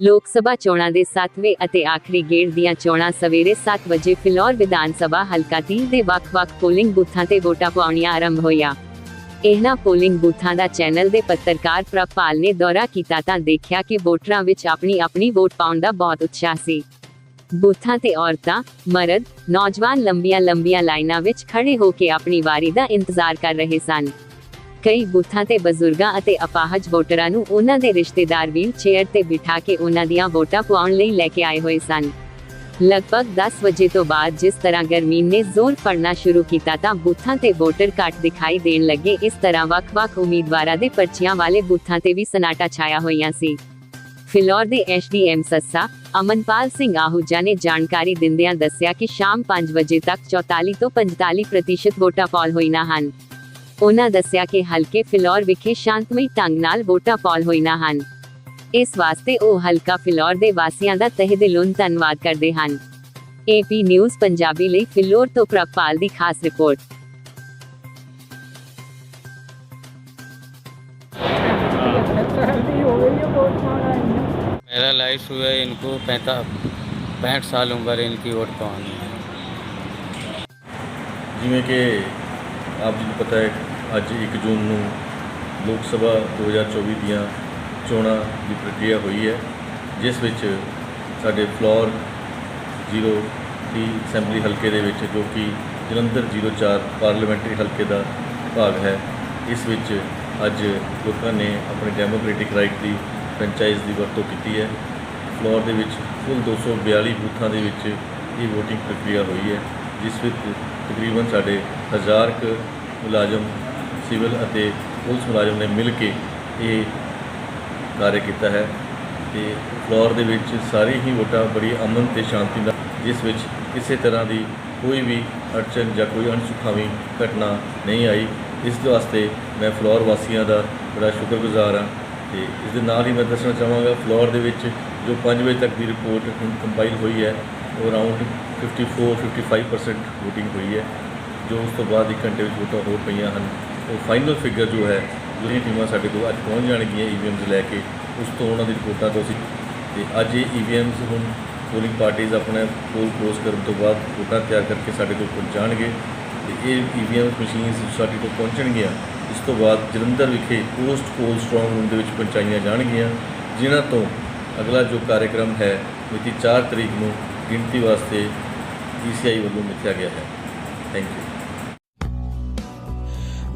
ਲੋਕ ਸਭਾ ਚੋਣਾਂ ਦੇ 7ਵੇਂ ਅਤੇ ਆਖਰੀ ਗੇੜ ਦੀਆਂ ਚੋਣਾਂ ਸਵੇਰੇ 7 ਵਜੇ ਫਿਲੌਰ ਵਿਧਾਨ ਸਭਾ ਹਲਕਾ 30 ਦੇ ਵੱਖ-ਵੱਖ ਪੋਲਿੰਗ ਬੂਥਾਂ ਤੇ ਵੋਟਾਂ ਪਾਉਣੀਆਂ ਆਰੰਭ ਹੋਈਆਂ। ਇਹਨਾਂ ਪੋਲਿੰਗ ਬੂਥਾਂ ਦਾ ਚੈਨਲ ਦੇ ਪੱਤਰਕਾਰ ਪ੍ਰਭਪਾਲ ਨੇ ਦੌਰਾ ਕੀਤਾ ਤਾਂ ਦੇਖਿਆ ਕਿ ਵੋਟਰਾਂ ਵਿੱਚ ਆਪਣੀ ਆਪਣੀ ਵੋਟ ਪਾਉਣ ਦਾ ਬਹੁਤ ਉਤਸ਼ਾਹ ਸੀ। ਬੂਥਾਂ ਤੇ ਔਰਤਾਂ, ਮਰਦ, ਨੌਜਵਾਨ ਲੰਬੀਆਂ ਲੰਬੀਆਂ ਲਾਈਨਾਂ ਵਿੱਚ ਖੜੇ ਹੋ ਕੇ ਆਪਣੀ ਵਾਰੀ ਦਾ ਇੰਤਜ਼ਾਰ ਕਰ ਰਹੇ ਸਨ। ਕਈ ਬੂਥਾਂ ਤੇ ਬਜ਼ੁਰਗਾਂ ਅਤੇ ਅਪਾਹਜ ਵੋਟਰਾਂ ਨੂੰ ਉਹਨਾਂ ਦੇ ਰਿਸ਼ਤੇਦਾਰ ਵੀਲ ਚੇਅਰ ਤੇ ਬਿਠਾ ਕੇ ਉਹਨਾਂ ਦੀਆਂ ਵੋਟਾਂ ਪਾਉਣ ਲਈ ਲੈ ਕੇ ਆਏ ਹੋਏ ਸਨ। ਲਗਭਗ 10 ਵਜੇ ਤੋਂ ਬਾਅਦ ਜਿਸ ਤਰ੍ਹਾਂ ਗਰਮੀ ਨੇ ਜ਼ੋਰ ਫੜਨਾ ਸ਼ੁਰੂ ਕੀਤਾ ਤਾਂ ਬੂਥਾਂ ਤੇ ਵੋਟਰ ਘੱਟ ਦਿਖਾਈ ਦੇਣ ਲੱਗੇ। ਇਸ ਤਰ੍ਹਾਂ ਵੱਖ-ਵੱਖ ਉਮੀਦਵਾਰਾਂ ਦੇ ਪਰਚੀਆਂ ਵਾਲੇ ਬੂਥਾਂ ਤੇ ਵੀ ਸਨਾਟਾ ਛਾਇਆ ਹੋਈਆਂ ਸੀ। ਫਿਲੌਰ ਦੇ ਐਸਡੀਐਮ ਸੱਸਾ ਅਮਨਪਾਲ ਸਿੰਘ ਆਹੂਜਾ ਨੇ ਜਾਣਕਾਰੀ ਦਿੰਦਿਆਂ ਦੱਸਿਆ ਕਿ ਸ਼ਾਮ 5 ਵਜੇ ਤੱਕ 44 ਤੋਂ 45% ਪ੍ਰਤੀਸ਼ਤ ਵੋਟਾਂ ਪੌਲ ਹੋਈਆਂ ਹਨ। ਉਹਨਾਂ ਦੱਸਿਆ ਕਿ ਹਲਕੇ ਫਿਲੌਰ ਵਿਖੇ ਸ਼ਾਂਤਮਈ ਢੰਗ ਨਾਲ ਵੋਟਾਂ ਪੌਲ ਹੋਈਆਂ ਹਨ ਇਸ ਵਾਸਤੇ ਉਹ ਹਲਕਾ ਫਿਲੌਰ ਦੇ ਵਾਸੀਆਂ ਦਾ ਤਹਿ ਦਿਲੋਂ ਧੰਨਵਾਦ ਕਰਦੇ ਹਨ ਏਪੀ ਨਿਊਜ਼ ਪੰਜਾਬੀ ਲਈ ਫਿਲੌਰ ਤੋਂ ਪ੍ਰਭਪਾਲ ਦੀ ਖਾਸ ਰਿਪੋਰਟ मेरा लाइफ हुआ है इनको पैंता पैंठ साल उम्र है इनकी वोट पानी है ਜਿਵੇਂ ਕਿ ਆਪ ਜੀ ਨੂੰ ਪਤਾ ਹੈ, ਅੱਜ 1 ਜੂਨ ਨੂੰ ਲੋਕ ਸਭਾ 2024 ਦੀਆਂ ਚੋਣਾਂ ਦੀ ਪ੍ਰਕਿਰਿਆ ਹੋਈ ਹੈ, ਜਿਸ ਵਿੱਚ ਸਾਡੇ ਫਲੋਰ 0 ਦੀ ਅਸੈਂਬਲੀ ਹਲਕੇ ਦੇ ਵਿੱਚ ਜੋ ਕਿ ਜਲੰਧਰ 04 ਪਾਰਲੀਮੈਂਟਰੀ ਹਲਕੇ ਦਾ ਭਾਗ ਹੈ, ਇਸ ਵਿੱਚ ਅੱਜ ਲੋਕਾਂ ਨੇ ਆਪਣੇ ਡੈਮੋਕ੍ਰੈਟਿਕ ਰਾਈਟ ਦੀ ਫਰੈਂਚਾਈਜ਼ ਦੀ ਵਰਤੋਂ ਕੀਤੀ ਹੈ। ਫਲੋਰ ਦੇ ਵਿੱਚ ਕੁੱਲ 242 ਬੂਥਾਂ ਦੇ ਵਿੱਚ ਇਹ VOTING ਪ੍ਰਕਿਰਿਆ ਹੋਈ ਹੈ, ਜਿਸ ਵਿੱਚ ਤਕਰੀਬਨ ਸਾਡੇ ਹਜ਼ਾਰ ਕੁ ਮੁਲਾਜ਼ਮ ਸਿਵਲ ਅਤੇ ਪੁਲਿਸ ਮੁਲਾਜ਼ਮ ਨੇ ਮਿਲ ਕੇ ਇਹ ਕਾਰਜ ਕੀਤਾ ਹੈ ਤੇ ਫਲੋਰ ਦੇ ਵਿੱਚ ਸਾਰੀ ਹੀ ਵੋਟਾਂ ਬੜੀ ਅਮਨ ਤੇ ਸ਼ਾਂਤੀ ਨਾਲ, ਜਿਸ ਵਿੱਚ ਕਿਸੇ ਤਰ੍ਹਾਂ ਦੀ ਕੋਈ ਵੀ ਅੜਚਨ ਜਾਂ ਕੋਈ ਅਣਸੁਖਾਵੀਂ ਘਟਨਾ ਨਹੀਂ ਆਈ। ਇਸ ਦੇ ਵਾਸਤੇ ਮੈਂ ਫਲੋਰ ਵਾਸੀਆਂ ਦਾ ਬੜਾ ਸ਼ੁਕਰਗੁਜ਼ਾਰ ਹਾਂ ਤੇ ਇਸ ਦੇ ਨਾਲ ਹੀ ਮੈਂ ਦੱਸਣਾ ਚਾਹਾਂਗਾ, ਫਲੋਰ ਦੇ ਵਿੱਚ ਜੋ 5 ਵਜੇ ਤੱਕ ਦੀ ਰਿਪੋਰਟ ਕੰਪਾਈਲ ਹੋਈ ਹੈ, ਉਹ ਅਰਾਊਂਡ 54 55% ਵੋਟਿੰਗ ਹੋਈ ਹੈ। ਜੋ ਉਸ ਤੋਂ ਬਾਅਦ ਇੱਕ ਘੰਟੇ ਵਿੱਚ ਵੋਟਾਂ ਹੋਰ ਪਈਆਂ ਹਨ। ਉਹ ਫਾਈਨਲ ਫਿਗਰ ਜੋ ਹੈ ਜਿਹੜੀਆਂ ਟੀਮਾਂ ਸਾਡੇ ਕੋਲ ਅੱਜ ਪਹੁੰਚ ਜਾਣਗੀਆਂ ਈਵੀਐਮਸ ਲੈ ਕੇ। ਉਸ ਤੋਂ ਉਹਨਾਂ ਦੀ ਰਿਪੋਰਟਾਂ ਤੋਂ ਅਸੀਂ ਤੇ ਅੱਜ ਇਹ ਈਵੀਐਮਸ ਹੁਣ ਪੋਲਿੰਗ ਪਾਰਟੀਆਂ ਆਪਣਾ ਪੋਲ ਕਲੋਜ਼ ਕਰਨ ਤੋਂ ਬਾਅਦ ਵੋਟਾਂ ਤਿਆਰ ਕਰਕੇ ਸਾਡੇ ਕੋਲ ਪਹੁੰਚਾਉਣਗੇ ਤੇ ਇਹ ਈਵੀਐਮ ਮਸ਼ੀਨਸ ਸਾਡੇ ਕੋਲ ਪਹੁੰਚਣਗੀਆਂ। ਇਸ ਤੋਂ ਬਾਅਦ ਜਲੰਧਰ ਵਿਖੇ ਪੋਸਟ ਪੋਲ ਸਟਰੋਂਗ ਰੂਮ ਦੇ ਵਿੱਚ ਪਹੁੰਚਾਈਆਂ ਜਾਣਗੀਆਂ, ਜਿਨ੍ਹਾਂ ਤੋਂ ਅਗਲਾ ਜੋ ਕਾਰਜਕ੍ਰਮ ਹੈ, ਮਿਤੀ 4 ਤਰੀਕ ਨੂੰ ਗਿਣਤੀ ਵਾਸਤੇ ਈਸੀਆਈ ਵੱਲੋਂ ਮਿੱਥਿਆ ਗਿਆ ਹੈ। Thank you